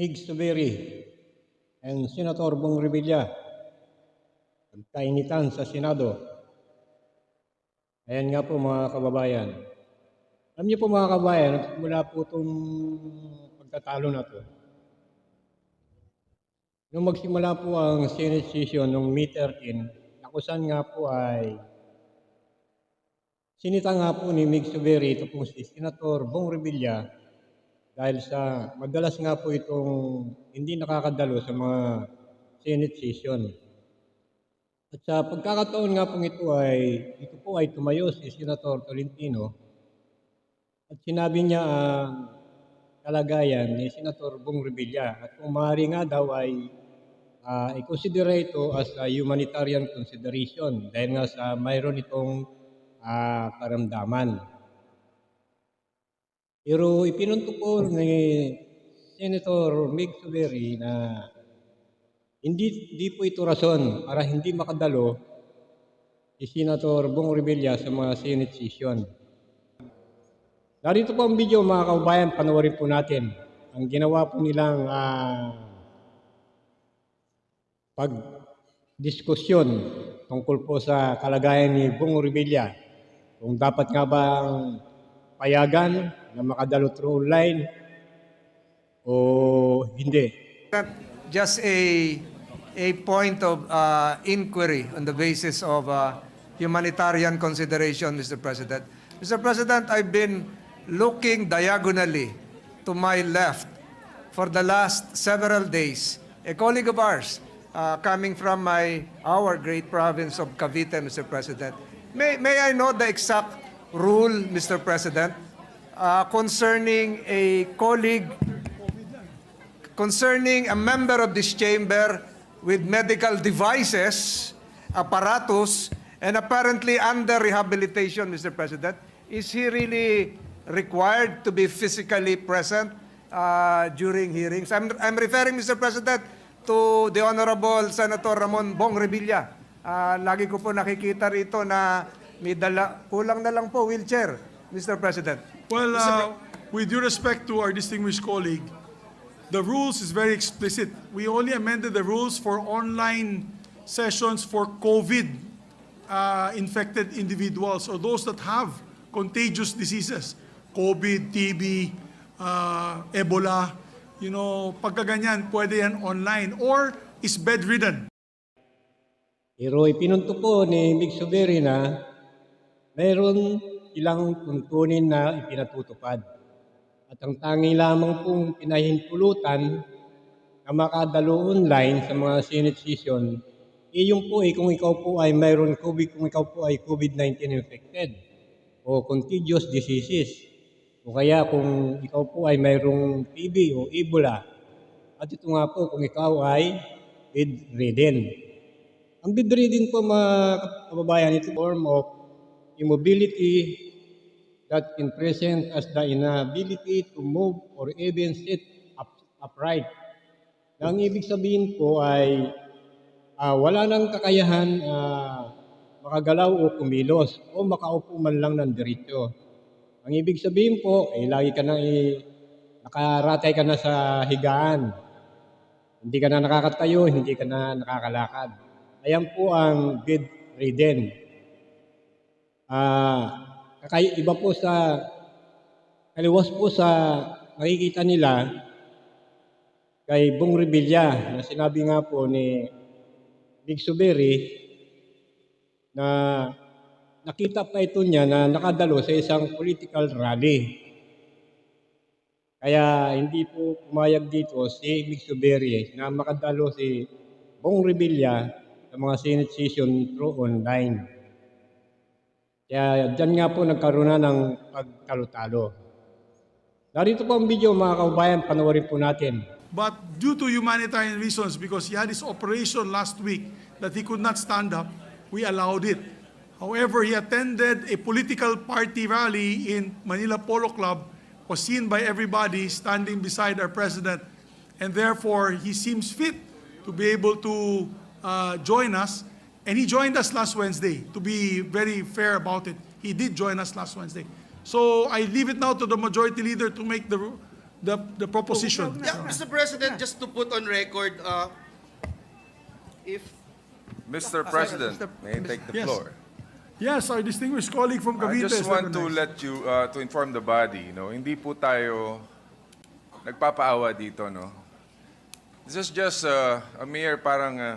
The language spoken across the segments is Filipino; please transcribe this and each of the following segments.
Mig Subiri and Senator Bong Revilla. Nagkainitan sa Senado. Ayan nga po mga kababayan. Alam niyo po mga kababayan, mula po itong pagtatalo na to. Nung magsimula po ang Senate session noong May 13, nakusan nga po ay sinita nga po ni Mig Subiri ito po si Senator Bong Revilla dahil sa madalas nga po itong hindi nakakadalo sa mga Senate session. At sa pagkakataon nga pong ito ay, ito po ay tumayo si Senator Tolentino at sinabi niya ang kalagayan ni Senator Bong Revilla at kung maaari nga daw ay uh, i-consider ito as a humanitarian consideration dahil nga sa mayroon itong ah, karamdaman. Pero ipinunto po ni Senator Mig Suberi na hindi, hindi po ito rason para hindi makadalo si Senator Bong Revilla sa mga Senate session. Narito po ang video mga kaubayan, panoorin po natin. Ang ginawa po nilang ah, pagdiskusyon tungkol po sa kalagayan ni Bong Revilla. Kung dapat nga bang payagan na makadalo through online o hindi. Just a, a point of uh, inquiry on the basis of uh, humanitarian consideration, Mr. President. Mr. President, I've been looking diagonally to my left for the last several days. A colleague of ours, uh, coming from my our great province of Cavite, Mr. President. May, may I know the exact rule, Mr. President, uh, concerning a colleague concerning a member of this chamber with medical devices, apparatus, and apparently under rehabilitation, Mr. President. Is he really required to be physically present uh, during hearings? I'm, I'm referring, Mr. President, to the Honorable Senator Ramon Bong Revilla. Uh, lagi ko po nakikita rito na may dala, kulang na lang po wheelchair, Mr. President. Well, uh, with due respect to our distinguished colleague, the rules is very explicit. We only amended the rules for online sessions for COVID uh, infected individuals or those that have contagious diseases, COVID, TB, uh, Ebola. You know, pagkaganyan, pwede yan online or is bedridden. Pero ipinunto po ni Mig Suberi na mayroon ilang tuntunin na ipinatutupad. At ang tangi lamang pong pinahintulutan na makadalo online sa mga Senate session, eh yung po eh kung ikaw po ay mayroon COVID, kung ikaw po ay COVID-19 infected o contagious diseases. O kaya kung ikaw po ay mayroong TB o Ebola. At ito nga po kung ikaw ay bedridden. Ang bedridden po mga kababayan, ito form of immobility that can present as the inability to move or even sit up, upright. Ang ibig sabihin po ay ah, wala nang kakayahan ah, makagalaw o kumilos o makaupo man lang ng diretso. Ang ibig sabihin po, eh, lagi ka na eh, nakaratay ka na sa higaan. Hindi ka na nakakatayo, hindi ka na nakakalakad. Ayan po ang bedridden. Ah, kakay iba po sa kaliwas po sa nakikita nila kay Bong Revilla na sinabi nga po ni Big Suberi na nakita pa ito niya na nakadalo sa isang political rally. Kaya hindi po pumayag dito si Big Suberi na makadalo si Bong Revilla sa mga Senate session through online. Kaya dyan nga po nagkaroon na ng pagtalo-talo. Narito po ang video mga kaubayan, panoorin po natin. But due to humanitarian reasons, because he had his operation last week that he could not stand up, we allowed it. However, he attended a political party rally in Manila Polo Club, was seen by everybody standing beside our president, and therefore he seems fit to be able to uh, join us. And he joined us last Wednesday, to be very fair about it. He did join us last Wednesday. So I leave it now to the majority leader to make the, the, the proposition. Yeah, Mr. President, just to put on record, uh, if Mr. President, Mr. may I take the Yes. floor? Yes, our distinguished colleague from I Cavite just is want to recognized. let you, uh, to inform the body, no, hindi po tayo nagpapaawa dito, no. This is just uh, a mere parang uh,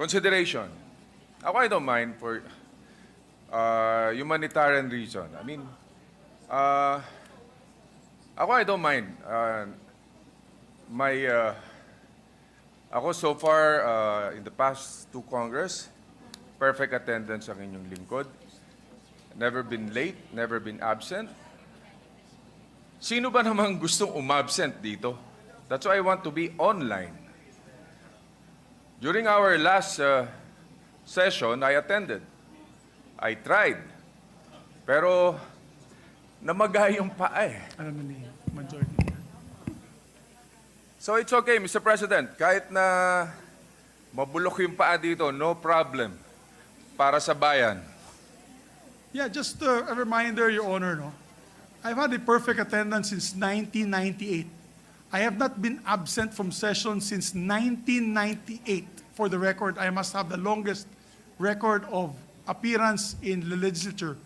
consideration. Ako, I don't mind for uh, humanitarian reason. I mean, uh, ako, I don't mind. Uh, my, uh, ako so far, uh, in the past two Congress, perfect attendance ang inyong lingkod. Never been late, never been absent. Sino ba namang gustong umabsent dito? That's why I want to be online. During our last uh, session, I attended. I tried. Pero namaga yung paa eh. Ano na ni majority. So it's okay, Mr. President. Kahit na mabulok yung paa dito, no problem. Para sa bayan. Yeah, just uh, a reminder, Your Honor, no? I've had a perfect attendance since 1998. I have not been absent from session since 1998. For the record, I must have the longest record of appearance in the legislature.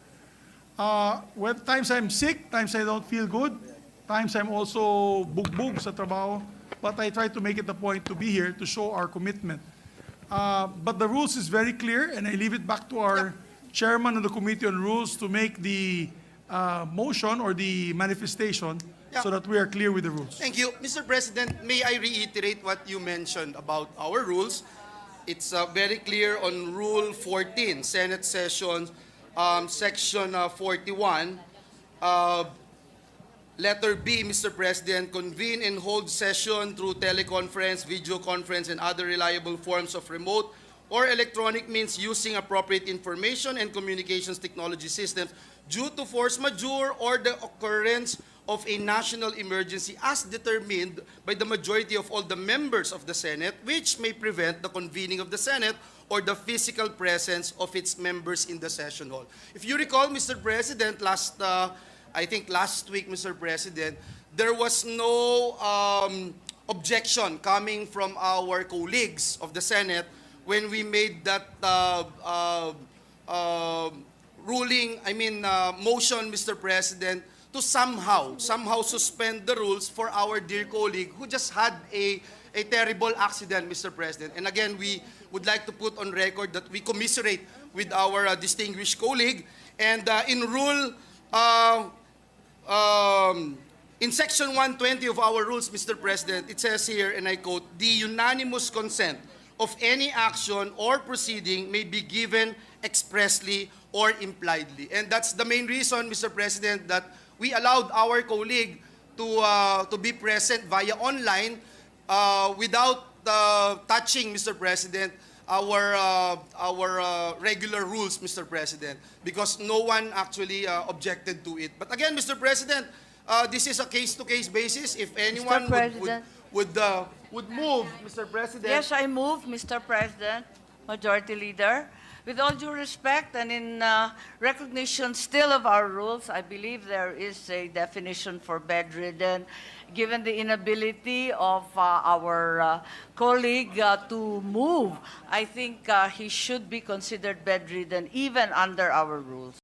Uh, when times I'm sick, times I don't feel good, times I'm also bugbog sa trabaho, but I try to make it a point to be here to show our commitment. Uh, But the rules is very clear, and I leave it back to our chairman of the Committee on Rules to make the uh, motion or the manifestation so that we are clear with the rules. Thank you. Mr. President, may I reiterate what you mentioned about our rules? It's uh, very clear on Rule 14, Senate Session, um, Section uh, 41. Uh, Letter B, Mr. President, convene and hold session through teleconference, video conference, and other reliable forms of remote or electronic means using appropriate information and communications technology systems due to force majeure or the occurrence of a national emergency as determined by the majority of all the members of the Senate, which may prevent the convening of the Senate or the physical presence of its members in the session hall. If you recall, Mr. President, last uh, I think last week, Mr. President, there was no um, objection coming from our colleagues of the Senate when we made that uh, uh, uh, ruling, I mean, uh, motion, Mr. President, to somehow, somehow suspend the rules for our dear colleague who just had a, a terrible accident, Mr. President. And again, we would like to put on record that we commiserate with our uh, distinguished colleague. And uh, in Rule uh, um, in section 120 of our rules, Mr. President, it says here, and I quote, "The unanimous consent of any action or proceeding may be given expressly or impliedly." And that's the main reason, Mr. President, that we allowed our colleague to uh, to be present via online uh, without uh, touching, Mr. President, our uh, our uh, regular rules, Mr. President, because no one actually uh, objected to it. But again, Mr. President, uh, this is a case-to-case basis. If anyone would would would, uh, would move, Mr. President. Yes, I move, Mr. President, Majority Leader. With all due respect and in uh, recognition still of our rules, I believe there is a definition for bedridden, given the inability of uh, our uh, colleague uh, to move. I think uh, he should be considered bedridden even under our rules.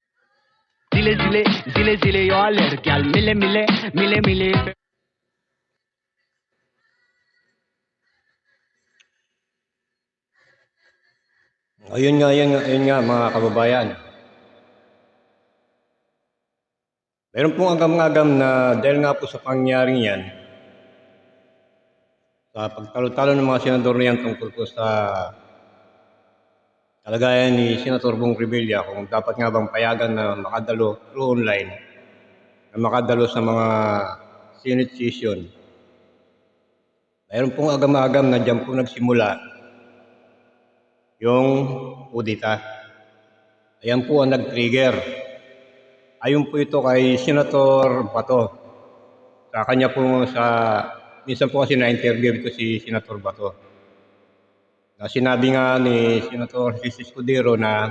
Ayun nga, ayun nga, ayun nga mga kababayan. Meron pong agam-agam na dahil nga po sa pangyaring yan, sa pagtalo-talo ng mga senador na yan tungkol po sa kalagayan ni Senator Bong Revilla kung dapat nga bang payagan na makadalo through online, na makadalo sa mga Senate session. Mayroon pong agam-agam na dyan po nagsimula yung kudita. Ayan po ang nag-trigger. Ayon po ito kay Senator Bato. Sa kanya po sa, minsan po kasi na-interview ito si Senator Bato. Na sinabi nga ni Senator Jesus Escudero na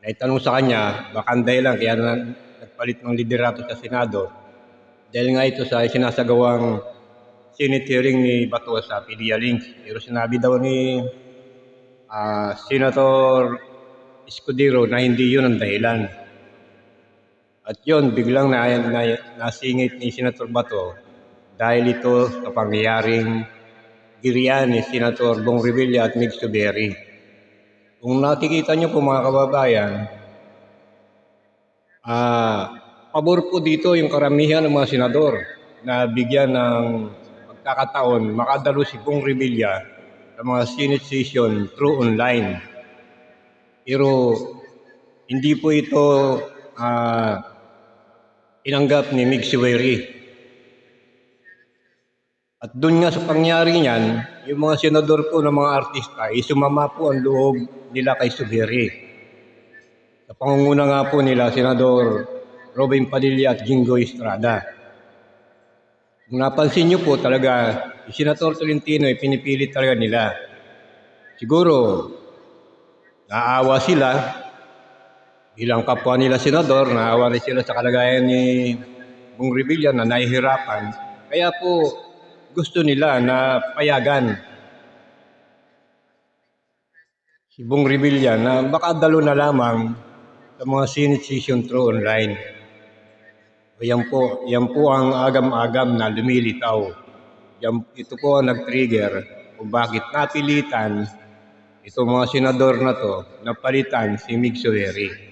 naitanong sa kanya, baka ang dahilan kaya na, nagpalit ng liderato sa Senado Dahil nga ito sa sinasagawang Senate hearing ni Bato sa Pedia Links. Pero sinabi daw ni ah, Senator Escudero na hindi yun ang dahilan. At yun, biglang na, na, nasingit ni Senator Bato dahil ito sa pangyayaring girian ni Senator Bong Revilla at Mig Suberi. Kung nakikita nyo po mga kababayan, ah, pabor po dito yung karamihan ng mga senador na bigyan ng pagkakataon makadalo si Bong Revilla sa mga Senate session through online. Pero hindi po ito ah, inanggap ni Mig Siweri. At doon nga sa pangyari niyan, yung mga senador po ng mga artista, ay sumama po ang loob nila kay Subiri. Sa pangunguna nga po nila, Senador Robin Padilla at Jingo Estrada. Kung napansin niyo po talaga, si Senator Tolentino ay pinipilit talaga nila. Siguro, naawa sila, bilang kapwa nila senador, naawa rin sila sa kalagayan ni Bong Revilla na nahihirapan. Kaya po, gusto nila na payagan si Bong Revilla na makadalo na lamang sa mga Senate session through online. Yan po, yan po ang agam-agam na lumilitaw. Yan, ito po ang nag-trigger kung bakit napilitan itong mga senador na to na palitan si Mig Sueri.